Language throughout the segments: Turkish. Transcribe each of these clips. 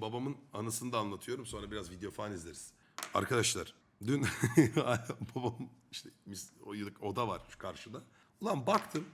Babamın anısını da anlatıyorum. Sonra biraz video falan izleriz. Arkadaşlar dün babam işte o oda var şu karşıda. Ulan baktım.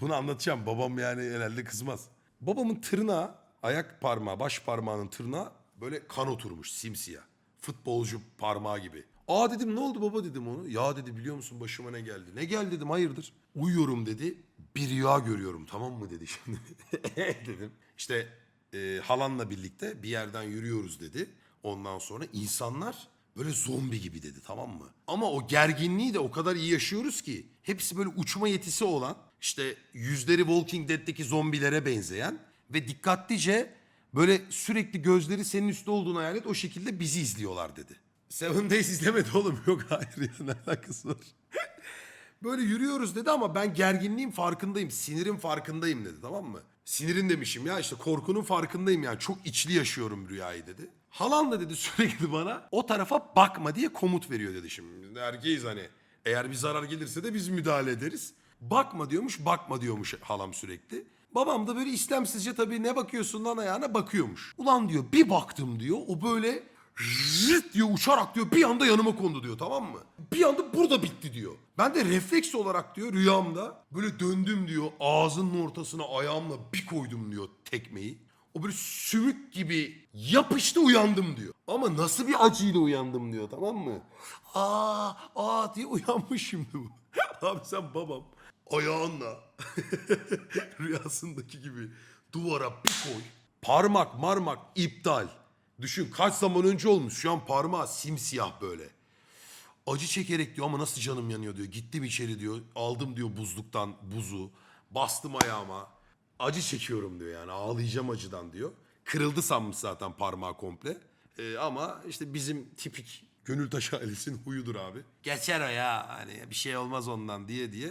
Bunu anlatacağım. Babam yani herhalde kızmaz. Babamın tırnağı, ayak parmağı, baş parmağının tırnağı böyle kan oturmuş simsiyah. Futbolcu parmağı gibi. Aa dedim ne oldu baba dedim onu. Ya dedi biliyor musun başıma ne geldi? Ne geldi dedim hayırdır. Uyuyorum dedi. Bir rüya görüyorum tamam mı dedi şimdi. dedim. İşte e, halanla birlikte bir yerden yürüyoruz dedi. Ondan sonra insanlar böyle zombi gibi dedi tamam mı? Ama o gerginliği de o kadar iyi yaşıyoruz ki hepsi böyle uçma yetisi olan işte yüzleri Walking Dead'deki zombilere benzeyen ve dikkatlice böyle sürekli gözleri senin üstte olduğunu hayal et o şekilde bizi izliyorlar dedi. Seven Days izlemedi oğlum yok hayır ya ne alakası var. Böyle yürüyoruz dedi ama ben gerginliğin farkındayım. Sinirin farkındayım dedi tamam mı? Sinirin demişim ya işte korkunun farkındayım yani. Çok içli yaşıyorum rüyayı dedi. Halan da dedi sürekli bana o tarafa bakma diye komut veriyor dedi şimdi. Biz erkeğiz hani. Eğer bir zarar gelirse de biz müdahale ederiz. Bakma diyormuş bakma diyormuş halam sürekli. Babam da böyle istemsizce tabii ne bakıyorsun lan ayağına bakıyormuş. Ulan diyor bir baktım diyor o böyle Zıt diyor uçarak diyor bir anda yanıma kondu diyor tamam mı? Bir anda burada bitti diyor. Ben de refleks olarak diyor rüyamda böyle döndüm diyor ağzının ortasına ayağımla bir koydum diyor tekmeyi. O böyle sümük gibi yapıştı uyandım diyor. Ama nasıl bir acıyla uyandım diyor tamam mı? Aa aa diye uyanmış şimdi bu. Abi sen babam ayağınla rüyasındaki gibi duvara bir koy. Parmak marmak iptal. Düşün kaç zaman önce olmuş. Şu an parmağı simsiyah böyle. Acı çekerek diyor ama nasıl canım yanıyor diyor. Gittim içeri diyor. Aldım diyor buzluktan buzu. Bastım ayağıma. Acı çekiyorum diyor yani. Ağlayacağım acıdan diyor. Kırıldı sanmış zaten parmağı komple. Ee, ama işte bizim tipik Gönültaş ailesinin huyudur abi. Geçer o ya hani bir şey olmaz ondan diye diye.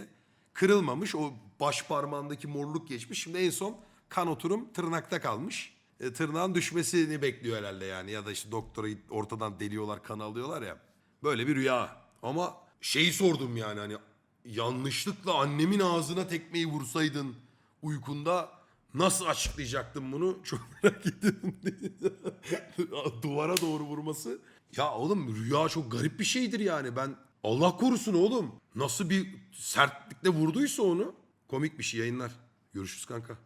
Kırılmamış o baş parmağındaki morluk geçmiş. Şimdi en son kan oturum tırnakta kalmış. E, tırnağın düşmesini bekliyor herhalde yani. Ya da işte doktora ortadan deliyorlar kan alıyorlar ya. Böyle bir rüya. Ama şeyi sordum yani hani yanlışlıkla annemin ağzına tekmeyi vursaydın uykunda nasıl açıklayacaktın bunu? Çok merak ediyorum. Duvara doğru vurması. Ya oğlum rüya çok garip bir şeydir yani. Ben Allah korusun oğlum. Nasıl bir sertlikle vurduysa onu. Komik bir şey yayınlar. Görüşürüz kanka.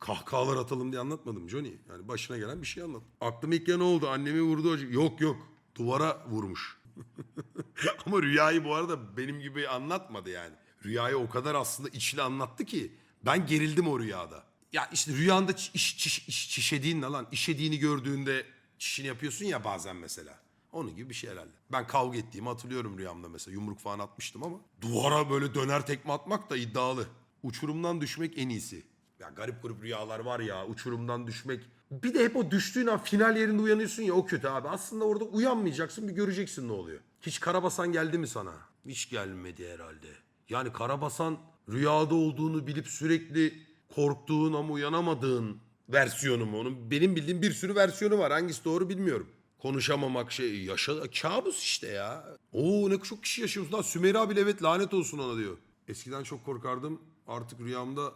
Kahkahalar atalım diye anlatmadım Johnny. Yani başına gelen bir şey anlat. Aklım ilk ne oldu? Annemi vurdu. Yok yok. Duvara vurmuş. Ama rüyayı bu arada benim gibi anlatmadı yani. Rüyayı o kadar aslında içli anlattı ki ben gerildim o rüyada. Ya işte rüyanda çi- iş, çiş, iş, çişediğinle lan işediğini gördüğünde çişini yapıyorsun ya bazen mesela. Onun gibi bir şey herhalde. Ben kavga ettiğimi hatırlıyorum rüyamda mesela. Yumruk falan atmıştım ama. Duvara böyle döner tekme atmak da iddialı. Uçurumdan düşmek en iyisi. Ya garip garip rüyalar var ya uçurumdan düşmek. Bir de hep o düştüğün an final yerinde uyanıyorsun ya o kötü abi. Aslında orada uyanmayacaksın bir göreceksin ne oluyor. Hiç karabasan geldi mi sana? Hiç gelmedi herhalde. Yani karabasan rüyada olduğunu bilip sürekli korktuğun ama uyanamadığın versiyonu mu? Onun benim bildiğim bir sürü versiyonu var. Hangisi doğru bilmiyorum. Konuşamamak şey yaşa kabus işte ya. Oo ne çok kişi yaşıyorsun lan. Sümeyra bile evet lanet olsun ona diyor. Eskiden çok korkardım. Artık rüyamda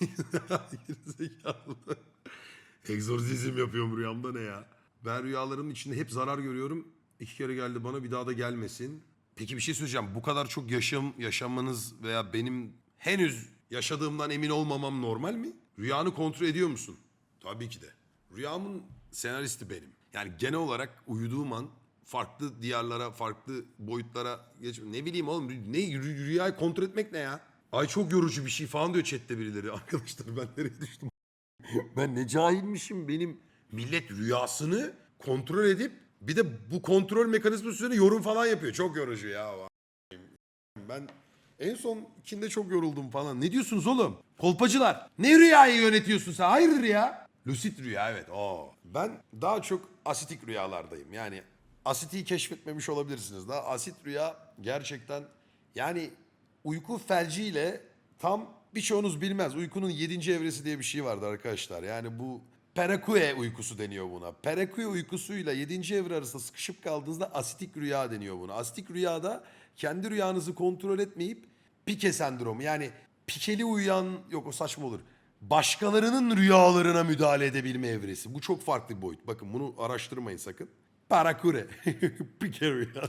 Gerizekalı. Egzorzizm yapıyorum rüyamda ne ya? Ben rüyalarımın içinde hep zarar görüyorum. İki kere geldi bana bir daha da gelmesin. Peki bir şey söyleyeceğim. Bu kadar çok yaşam yaşamanız veya benim henüz yaşadığımdan emin olmamam normal mi? Rüyanı kontrol ediyor musun? Tabii ki de. Rüyamın senaristi benim. Yani genel olarak uyuduğum an farklı diyarlara, farklı boyutlara geç. Ne bileyim oğlum ne rü- rüyayı kontrol etmek ne ya? Ay çok yorucu bir şey falan diyor chatte birileri. Arkadaşlar ben nereye düştüm? ben ne cahilmişim benim. Millet rüyasını kontrol edip bir de bu kontrol mekanizması üzerine yorum falan yapıyor. Çok yorucu ya. Ben en son ikinde çok yoruldum falan. Ne diyorsunuz oğlum? Kolpacılar. Ne rüyayı yönetiyorsun sen? Hayırdır ya? Lucid rüya evet. Oo. Ben daha çok asitik rüyalardayım. Yani asitiyi keşfetmemiş olabilirsiniz. Daha asit rüya gerçekten yani uyku felciyle tam birçoğunuz bilmez. Uykunun yedinci evresi diye bir şey vardı arkadaşlar. Yani bu Perakue uykusu deniyor buna. Perakue uykusuyla 7. evre arasında sıkışıp kaldığınızda asitik rüya deniyor buna. Asitik rüyada kendi rüyanızı kontrol etmeyip pike sendromu yani pikeli uyuyan yok o saçma olur. başkalarının rüyalarına müdahale edebilme evresi. Bu çok farklı bir boyut. Bakın bunu araştırmayın sakın. Parakure. Pike rüya.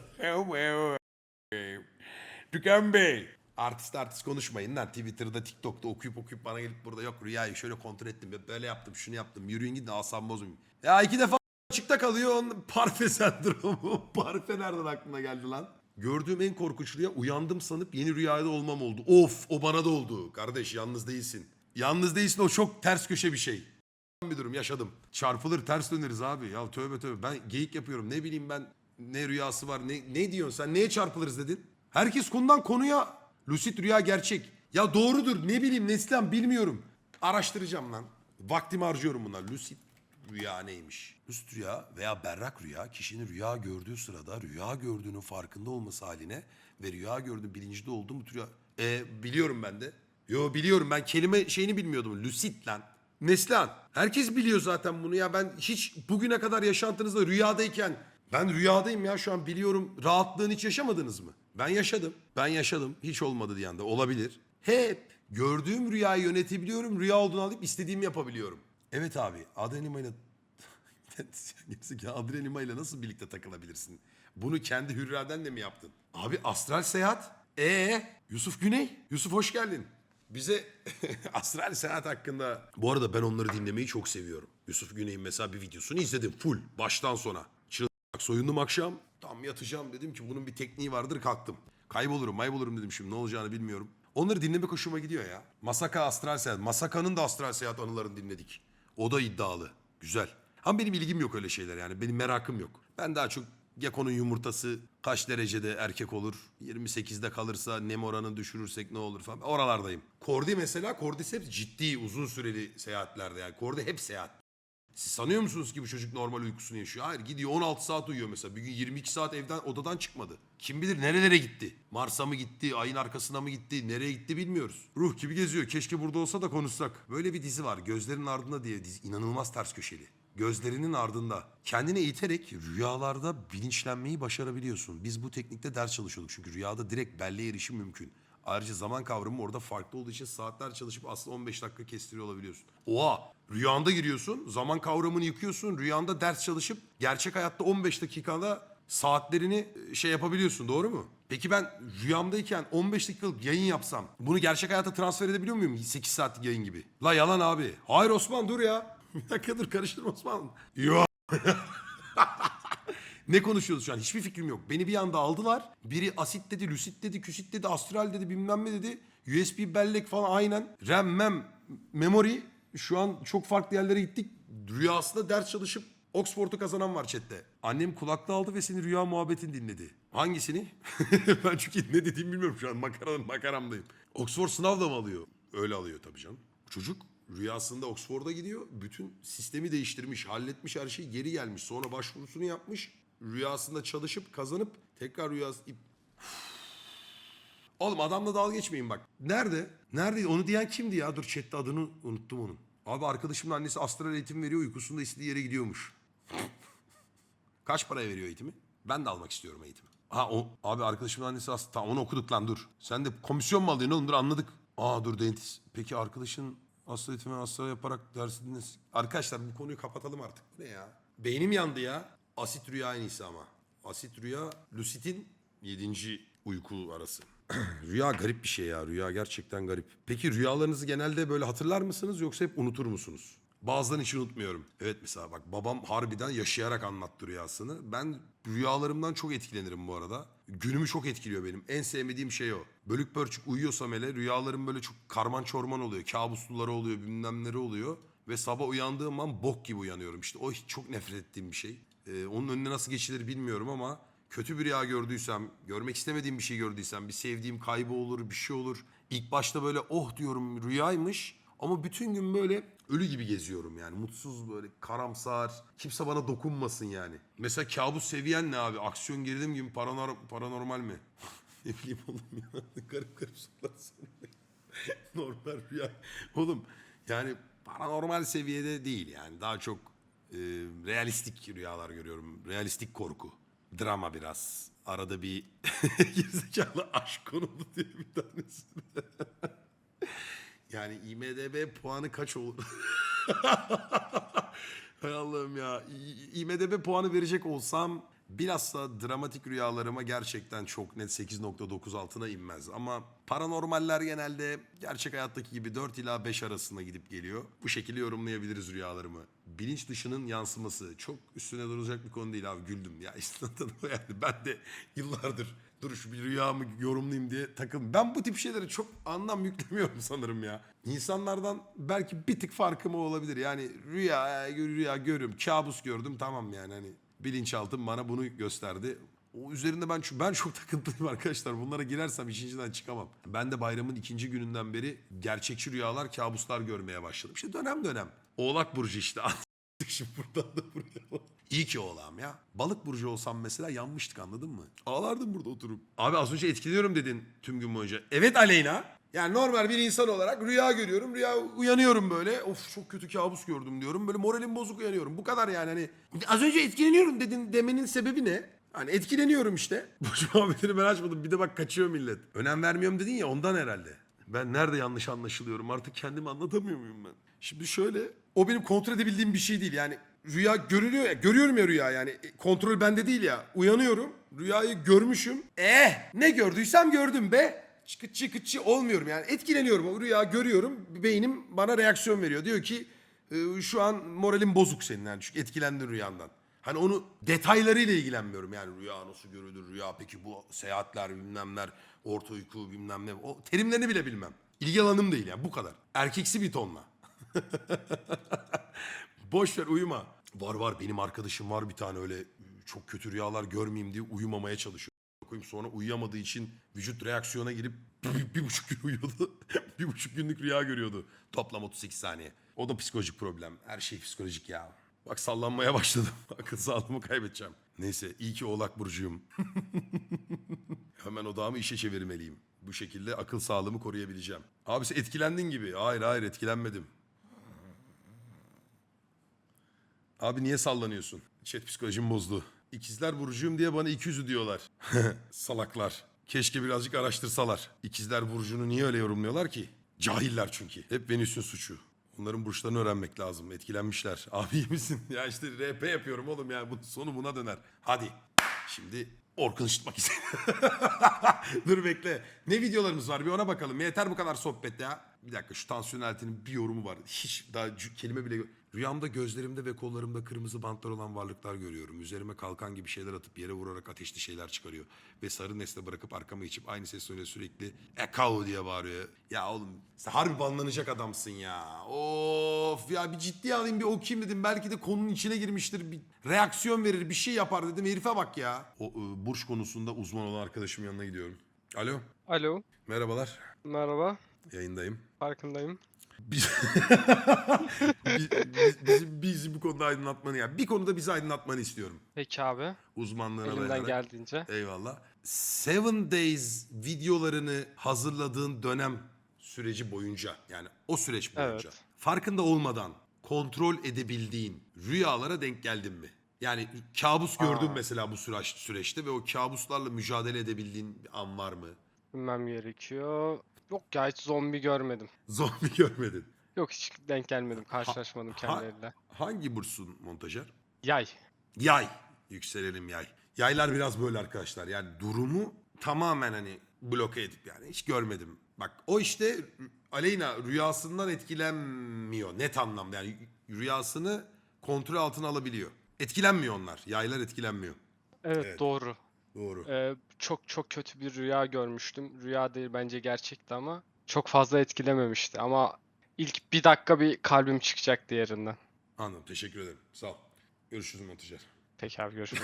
Tüken Bey. Artist artist konuşmayın lan. Twitter'da, TikTok'ta okuyup okuyup bana gelip burada yok rüyayı şöyle kontrol ettim. Böyle yaptım, şunu yaptım. Yürüyün gidin asam bozmayın. Ya iki defa açıkta kalıyor. Onun parfe sendromu. parfe nereden aklına geldi lan? Gördüğüm en korkunç rüya uyandım sanıp yeni rüyada olmam oldu. Of o bana da oldu. Kardeş yalnız değilsin. Yalnız değilsin o çok ters köşe bir şey. bir durum yaşadım. Çarpılır ters döneriz abi. Ya tövbe tövbe ben geyik yapıyorum. Ne bileyim ben ne rüyası var ne, ne diyorsun sen neye çarpılırız dedin. Herkes konudan konuya lucid rüya gerçek. Ya doğrudur ne bileyim Neslihan bilmiyorum. Araştıracağım lan. Vaktimi harcıyorum buna. Lucid rüya neymiş? Lucid rüya veya berrak rüya kişinin rüya gördüğü sırada rüya gördüğünün farkında olması haline ve rüya gördüğü bilincinde olduğu bu tür rüya... E, biliyorum ben de. Yo biliyorum ben kelime şeyini bilmiyordum. Lucid lan. Neslihan. Herkes biliyor zaten bunu ya. Ben hiç bugüne kadar yaşantınızda rüyadayken ben rüyadayım ya şu an biliyorum. Rahatlığını hiç yaşamadınız mı? Ben yaşadım. Ben yaşadım. Hiç olmadı diyen de olabilir. Hep gördüğüm rüyayı yönetebiliyorum. Rüya olduğunu alıp istediğimi yapabiliyorum. Evet abi. Adrenalin ile nasıl birlikte takılabilirsin? Bunu kendi hürriyadenle mi yaptın? Abi astral seyahat. Ee Yusuf Güney. Yusuf hoş geldin. Bize astral seyahat hakkında... Bu arada ben onları dinlemeyi çok seviyorum. Yusuf Güney'in mesela bir videosunu izledim. Full. Baştan sona. Soyundum akşam. Tam yatacağım dedim ki bunun bir tekniği vardır kalktım. Kaybolurum maybolurum dedim şimdi ne olacağını bilmiyorum. Onları dinlemek hoşuma gidiyor ya. Masaka Astral Seyahat. Masaka'nın da Astral Seyahat anılarını dinledik. O da iddialı. Güzel. Ama benim ilgim yok öyle şeyler yani. Benim merakım yok. Ben daha çok Geko'nun yumurtası kaç derecede erkek olur? 28'de kalırsa nem oranını düşürürsek ne olur falan. Oralardayım. Kordi mesela Kordi hep ciddi uzun süreli seyahatlerde yani. Kordi hep seyahat. Siz sanıyor musunuz ki bu çocuk normal uykusunu yaşıyor? Hayır gidiyor 16 saat uyuyor mesela. Bir gün 22 saat evden odadan çıkmadı. Kim bilir nerelere gitti? Mars'a mı gitti? Ayın arkasına mı gitti? Nereye gitti bilmiyoruz. Ruh gibi geziyor. Keşke burada olsa da konuşsak. Böyle bir dizi var. Gözlerin ardında diye dizi. İnanılmaz ters köşeli. Gözlerinin ardında. Kendini eğiterek rüyalarda bilinçlenmeyi başarabiliyorsun. Biz bu teknikte ders çalışıyorduk. Çünkü rüyada direkt belleğe erişim mümkün. Ayrıca zaman kavramı orada farklı olduğu için saatler çalışıp aslında 15 dakika kestiriyor olabiliyorsun. Oha! Rüyanda giriyorsun, zaman kavramını yıkıyorsun. Rüyanda ders çalışıp gerçek hayatta 15 dakikada saatlerini e, şey yapabiliyorsun doğru mu? Peki ben rüyamdayken 15 dakikalık yayın yapsam bunu gerçek hayata transfer edebiliyor muyum 8 saatlik yayın gibi? La yalan abi. Hayır Osman dur ya. Bir dakika dur karıştırma Osman. Yok. Ne konuşuyoruz şu an? Hiçbir fikrim yok. Beni bir anda aldılar. Biri asit dedi, lüsit dedi, küsit dedi, astral dedi, bilmem ne dedi. USB bellek falan aynen. RAM, mem, memory. Şu an çok farklı yerlere gittik. Rüyasında ders çalışıp Oxford'u kazanan var chatte. Annem kulaklığı aldı ve seni rüya muhabbetini dinledi. Hangisini? ben çünkü ne dediğimi bilmiyorum şu an. Makaram, makaramdayım. Oxford sınav da mı alıyor? Öyle alıyor tabii canım. Çocuk rüyasında Oxford'a gidiyor. Bütün sistemi değiştirmiş, halletmiş her şey geri gelmiş. Sonra başvurusunu yapmış. Rüyasında çalışıp kazanıp tekrar rüyası... Oğlum adamla dalga geçmeyin bak. Nerede? Neredeydi? Onu diyen kimdi ya? Dur chatte adını unuttum onun. Abi arkadaşımın annesi astral eğitim veriyor. Uykusunda istediği yere gidiyormuş. Kaç paraya veriyor eğitimi? Ben de almak istiyorum eğitimi. Ha o abi arkadaşımın annesi astral. Tamam onu okuduk lan dur. Sen de komisyon mu alıyorsun oğlum dur anladık. Aa dur dentist. Peki arkadaşın astral eğitimi astral yaparak dersi dinlesin. Arkadaşlar bu konuyu kapatalım artık. Bu ne ya? Beynim yandı ya. Asit rüya en iyisi ama. Asit rüya Lucid'in 7. uyku arası. rüya garip bir şey ya. Rüya gerçekten garip. Peki rüyalarınızı genelde böyle hatırlar mısınız yoksa hep unutur musunuz? Bazılarını hiç unutmuyorum. Evet mesela bak babam harbiden yaşayarak anlattı rüyasını. Ben rüyalarımdan çok etkilenirim bu arada. Günümü çok etkiliyor benim. En sevmediğim şey o. Bölük pörçük uyuyorsam hele rüyalarım böyle çok karman çorman oluyor. Kabusluları oluyor bilmem neleri oluyor. Ve sabah uyandığım an bok gibi uyanıyorum. İşte o çok nefret ettiğim bir şey. Ee, onun önüne nasıl geçilir bilmiyorum ama kötü bir rüya gördüysem, görmek istemediğim bir şey gördüysem, bir sevdiğim kaybı olur, bir şey olur. İlk başta böyle oh diyorum rüyaymış ama bütün gün böyle ölü gibi geziyorum yani. Mutsuz böyle karamsar. Kimse bana dokunmasın yani. Mesela kabus seviyen ne abi? Aksiyon gerilim gibi paranor paranormal mi? ne bileyim oğlum ya. garip garip sorular. Normal rüya. Oğlum yani paranormal seviyede değil yani. Daha çok e, realistik rüyalar görüyorum. Realistik korku. Drama biraz. Arada bir gerizekalı aşk konulu diye bir tanesi. Yani IMDB puanı kaç olur? Hay Allah'ım ya. IMDB puanı verecek olsam bilhassa dramatik rüyalarıma gerçekten çok net 8.9 altına inmez. Ama paranormaller genelde gerçek hayattaki gibi 4 ila 5 arasında gidip geliyor. Bu şekilde yorumlayabiliriz rüyalarımı. Bilinç dışının yansıması çok üstüne durulacak bir konu değil abi güldüm. Ya işte o yani ben de yıllardır dur şu bir rüyamı yorumlayayım diye takıldım. Ben bu tip şeylere çok anlam yüklemiyorum sanırım ya. İnsanlardan belki bir tık farkım olabilir. Yani rüya, rüya görüyorum, kabus gördüm tamam yani hani bilinçaltım bana bunu gösterdi. O üzerinde ben ben çok takıntılıyım arkadaşlar. Bunlara girersem işin içinden çıkamam. Ben de bayramın ikinci gününden beri gerçekçi rüyalar, kabuslar görmeye başladım. İşte dönem dönem. Oğlak burcu işte. Şimdi buradan da buraya. İyi ki oğlağım ya. Balık burcu olsam mesela yanmıştık anladın mı? Ağlardım burada oturup. Abi az önce etkiliyorum dedin tüm gün boyunca. Evet Aleyna. Yani normal bir insan olarak rüya görüyorum. Rüya uyanıyorum böyle. Of çok kötü kabus gördüm diyorum. Böyle moralim bozuk uyanıyorum. Bu kadar yani hani. Az önce etkileniyorum dedin demenin sebebi ne? Hani etkileniyorum işte. Boş muhabbetini ben açmadım. Bir de bak kaçıyor millet. Önem vermiyorum dedin ya ondan herhalde. Ben nerede yanlış anlaşılıyorum artık kendimi anlatamıyor muyum ben? Şimdi şöyle o benim kontrol edebildiğim bir şey değil yani rüya görülüyor ya görüyorum ya rüya yani E, kontrol bende değil ya uyanıyorum rüyayı görmüşüm eh ne gördüysem gördüm be çıkıtçı çıkıtçı olmuyorum yani etkileniyorum o rüya görüyorum beynim bana reaksiyon veriyor diyor ki "E, şu an moralin bozuk senin yani çünkü etkilendin rüyandan. Hani onu detaylarıyla ilgilenmiyorum yani rüya nasıl görülür rüya peki bu seyahatler bilmemler orta uyku bilmem ne o terimlerini bile bilmem. İlgi alanım değil yani bu kadar. Erkeksi bir tonla. Boş ver uyuma. Var var benim arkadaşım var bir tane öyle çok kötü rüyalar görmeyeyim diye uyumamaya çalışıyor. Koyayım sonra uyuyamadığı için vücut reaksiyona girip bir, bir buçuk gün uyuyordu. bir buçuk günlük rüya görüyordu. Toplam 38 saniye. O da psikolojik problem. Her şey psikolojik ya. Bak sallanmaya başladım. Akıl sağlığımı kaybedeceğim. Neyse iyi ki oğlak burcuyum. Hemen odağımı işe çevirmeliyim. Bu şekilde akıl sağlığımı koruyabileceğim. Abi sen etkilendin gibi. Hayır hayır etkilenmedim. Abi niye sallanıyorsun? Chat psikolojim bozdu. İkizler burcuyum diye bana ikiyüzlü diyorlar. Salaklar. Keşke birazcık araştırsalar. İkizler burcunu niye öyle yorumluyorlar ki? Cahiller çünkü. Hep Venüs'ün suçu. Onların burçlarını öğrenmek lazım. Etkilenmişler. Abi iyi misin? Ya işte RP yapıyorum oğlum ya. Bunun sonu buna döner. Hadi. Şimdi Orkun ışıtmak istedim. Dur bekle. Ne videolarımız var bir ona bakalım. Yeter bu kadar sohbet ya. Bir dakika şu tansiyon aletinin bir yorumu var. Hiç daha kelime bile... Rüyamda gözlerimde ve kollarımda kırmızı bantlar olan varlıklar görüyorum. Üzerime kalkan gibi şeyler atıp yere vurarak ateşli şeyler çıkarıyor. Ve sarı nesne bırakıp arkama içip aynı sesle sürekli Ekao diye bağırıyor. Ya oğlum sen harbi banlanacak adamsın ya. Of ya bir ciddi alayım bir okuyayım dedim. Belki de konunun içine girmiştir. Bir reaksiyon verir bir şey yapar dedim. Herife bak ya. O e, burç konusunda uzman olan arkadaşımın yanına gidiyorum. Alo Alo, merhabalar merhaba. yayındayım. Farkındayım. Biz, Bi- biz- bizi, bu konuda aydınlatmanı ya. Bir konuda bizi aydınlatmanı istiyorum. Peki abi, Uzmanlığına elimden dayanarak. geldiğince. Eyvallah. Seven Days videolarını hazırladığın dönem süreci boyunca yani o süreç boyunca Evet. farkında olmadan kontrol edebildiğin rüyalara denk geldin mi? Yani kabus gördün Aa. mesela bu süreç, süreçte ve o kabuslarla mücadele edebildiğin bir an var mı? Bilmem gerekiyor. Yok ya hiç zombi görmedim. Zombi görmedin. Yok hiç denk gelmedim, karşılaşmadım kendileriyle. Hangi bursun montajer? Yay. Yay. Yükselelim yay. Yaylar biraz böyle arkadaşlar. Yani durumu tamamen hani bloke edip yani hiç görmedim. Bak o işte Aleyna rüyasından etkilenmiyor net anlamda. Yani rüyasını kontrol altına alabiliyor. Etkilenmiyor onlar. Yaylar etkilenmiyor. Evet, Evet. doğru. Doğru. Ee, çok çok kötü bir rüya görmüştüm. Rüya değil bence gerçekti ama çok fazla etkilememişti. Ama ilk bir dakika bir kalbim çıkacaktı yerinden. Anladım. Teşekkür ederim. Sağ ol. Görüşürüz montajer. Peki abi görüşürüz.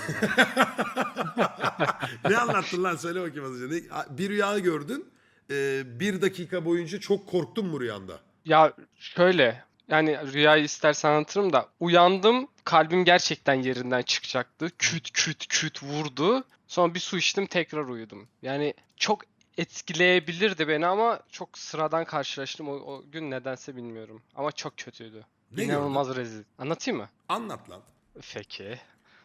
ne anlattın lan söyle bakayım az önce. Bir rüya gördün. Ee, bir dakika boyunca çok korktun mu rüyanda? Ya şöyle yani rüyayı istersen anlatırım da uyandım kalbim gerçekten yerinden çıkacaktı. Küt küt küt vurdu. Sonra bir su içtim tekrar uyudum. Yani çok etkileyebilirdi beni ama çok sıradan karşılaştım o, o gün nedense bilmiyorum. Ama çok kötüydü. Ne İnanılmaz rezil. Anlatayım mı? Anlat lan. Peki.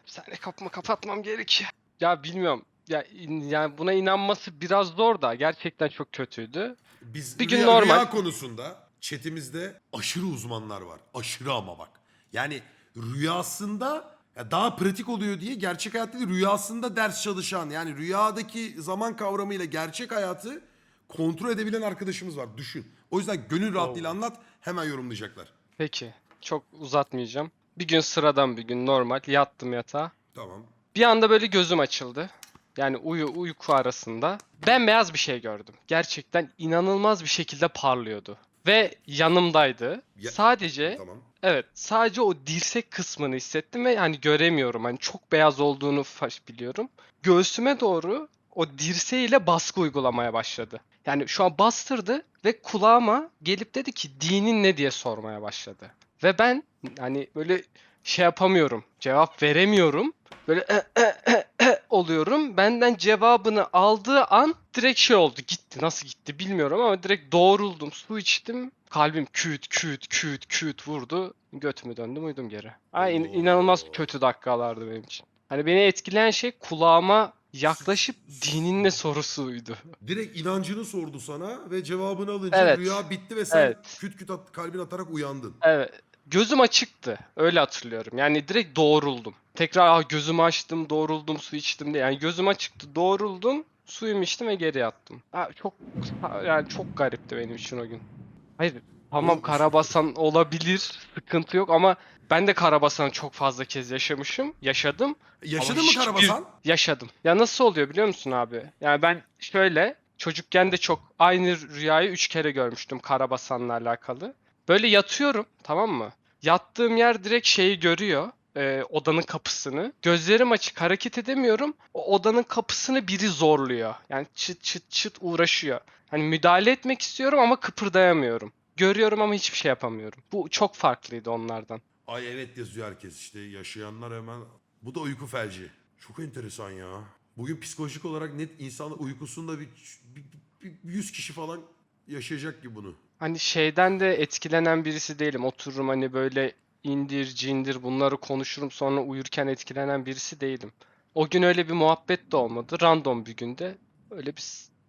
Bir saniye kapımı kapatmam gerekiyor. Ya bilmiyorum. Ya in- yani buna inanması biraz zor da gerçekten çok kötüydü. Biz Bir gün rüya, normal. rüya konusunda chatimizde aşırı uzmanlar var. Aşırı ama bak. Yani rüyasında ya daha pratik oluyor diye gerçek hayatta değil, rüyasında ders çalışan yani rüyadaki zaman kavramıyla gerçek hayatı kontrol edebilen arkadaşımız var. Düşün. O yüzden gönül rahatlığıyla anlat hemen yorumlayacaklar. Peki. Çok uzatmayacağım. Bir gün sıradan bir gün normal. Yattım yatağa. Tamam. Bir anda böyle gözüm açıldı. Yani uyu uyku arasında. Bembeyaz bir şey gördüm. Gerçekten inanılmaz bir şekilde parlıyordu. Ve yanımdaydı. Ya- Sadece Tamam. evet sadece o dirsek kısmını hissettim ve hani göremiyorum. Hani çok beyaz olduğunu fa- biliyorum. Göğsüme doğru o dirseğiyle baskı uygulamaya başladı. Yani şu an bastırdı ve kulağıma gelip dedi ki dinin ne diye sormaya başladı. Ve ben hani böyle şey yapamıyorum. Cevap veremiyorum. Böyle "E, e, e, e" oluyorum. Benden cevabını aldığı an direkt şey oldu. Gitti. Nasıl gitti bilmiyorum ama direkt doğruldum. Su içtim. Kalbim küt küt küt küt vurdu. Götümü döndüm uyudum geri. Ay, in- inanılmaz kötü dakikalardı benim için. Hani beni etkileyen şey kulağıma yaklaşıp dinin ne sorusuydu. Direkt inancını sordu sana ve cevabını alınca Evet. rüya bitti ve sen Evet. küt küt at, kalbin atarak uyandın. Evet. Gözüm açıktı. Öyle hatırlıyorum. Yani direkt doğruldum. Tekrar "Aa, gözümü açtım, doğruldum, su içtim diye. Yani gözüm açıktı, doğruldum, suyumu içtim ve geri yattım. Ha, çok yani çok garipti benim için o gün. Hayır, tamam karabasan olabilir, sıkıntı yok ama ben de karabasan çok fazla kez yaşamışım, yaşadım. Yaşadın Ama mı hiçbir- Karabasan? Yaşadım. Ya nasıl oluyor biliyor musun abi? Yani ben şöyle çocukken de çok aynı rüyayı üç kere görmüştüm Karabasan'la alakalı. Böyle yatıyorum tamam mı? Yattığım yer direkt şeyi görüyor. e, odanın kapısını. Gözlerim açık hareket edemiyorum. O odanın kapısını biri zorluyor. Yani çıt çıt çıt uğraşıyor. Hani müdahale etmek istiyorum ama kıpırdayamıyorum. Görüyorum ama hiçbir şey yapamıyorum. Bu çok farklıydı onlardan. Ay evet yazıyor herkes işte yaşayanlar hemen. Bu da uyku felci. Çok enteresan ya. Bugün psikolojik olarak net insan uykusunda bir, bir, bir- bir 100 kişi falan yaşayacak gibi bunu. Hani şeyden de etkilenen birisi değilim. Otururum hani böyle indir cindir bunları konuşurum sonra uyurken etkilenen birisi değilim. O gün öyle bir muhabbet de olmadı. Random bir günde öyle bir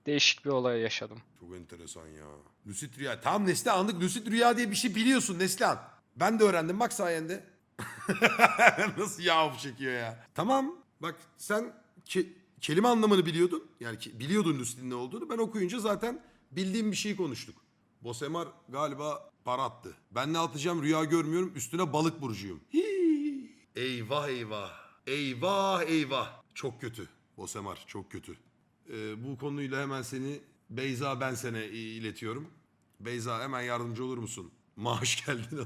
değişik bir olay yaşadım. Çok enteresan ya. Lucid rüya. Tamam Neslihan anlık lucid rüya diye bir şey biliyorsun Neslihan. Ben de öğrendim bak sayende. Nasıl yav çekiyor ya. Tamam bak sen ke- kelime anlamını biliyordun. Yani ki- biliyordun lucidin ne olduğunu. Ben okuyunca zaten bildiğim bir şeyi konuştuk. Bosemar galiba para attı. Ben ne atacağım rüya görmüyorum üstüne balık burcuyum. Hii. Eyvah eyvah. Eyvah eyvah. Çok kötü. Bosemar çok kötü. Ee, bu konuyla hemen seni Beyza ben sana i- iletiyorum. Beyza hemen yardımcı olur musun? Maaş geldi.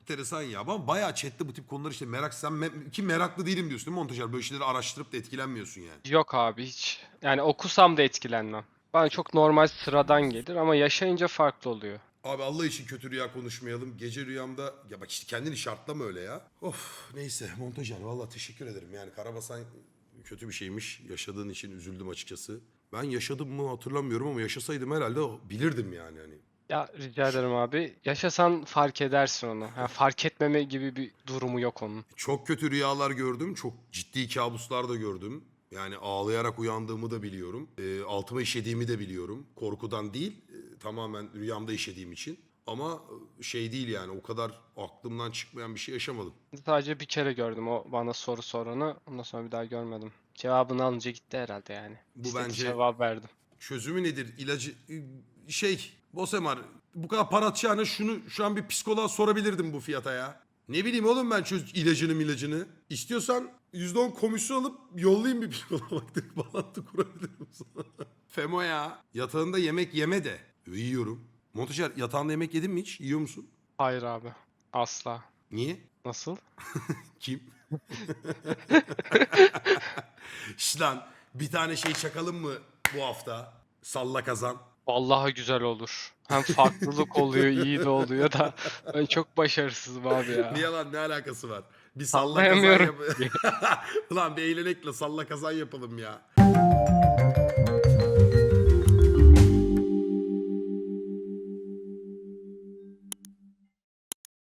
Enteresan ya. Ama bayağı chatte bu tip konular işte merak sen me- ki meraklı değilim diyorsun değil mi montajer? Böyle şeyleri araştırıp da etkilenmiyorsun yani. Yok abi hiç. Yani okusam da etkilenmem. Bana çok normal sıradan gelir ama yaşayınca farklı oluyor. Abi Allah için kötü rüya konuşmayalım. Gece rüyamda ya bak işte kendini şartlama öyle ya. Of neyse montajer valla teşekkür ederim. Yani Karabasan kötü bir şeymiş. Yaşadığın için üzüldüm açıkçası. Ben yaşadım mı hatırlamıyorum ama yaşasaydım herhalde bilirdim yani hani. Ya rica ederim abi. Yaşasan fark edersin onu. Yani fark etmeme gibi bir durumu yok onun. Çok kötü rüyalar gördüm. Çok ciddi kabuslar da gördüm. Yani ağlayarak uyandığımı da biliyorum. E, altıma işediğimi de biliyorum. Korkudan değil, e, tamamen rüyamda işediğim için. Ama e, şey değil yani o kadar aklımdan çıkmayan bir şey yaşamadım. Sadece bir kere gördüm o bana soru soranı. Ondan sonra bir daha görmedim. Cevabını alınca gitti herhalde yani. Bu İstediği bence- cevap verdim. Çözümü nedir? İlacı e, şey Bosemar bu kadar para atacağına şunu şu an bir psikoloğa sorabilirdim bu fiyata ya. Ne bileyim oğlum ben çöz ilacını milacını. İstiyorsan %10 komisyon alıp yollayayım bir psikoloğa bak direkt bağlantı kurabilirim sana. Femo ya. Yatağında yemek yeme de. Yiyorum. Montajer yatağında yemek yedin mi hiç? Yiyor musun? Hayır abi. Asla. Niye? Nasıl? Kim? Şş lan bir tane şey çakalım mı bu hafta? Salla kazan. Vallahi güzel olur. Hem farklılık oluyor, iyi de oluyor da ben çok başarısızım abi ya. Niye lan ne alakası var? Bir salla kazan yap. Ulan bir eğlenekle salla kazan yapalım ya.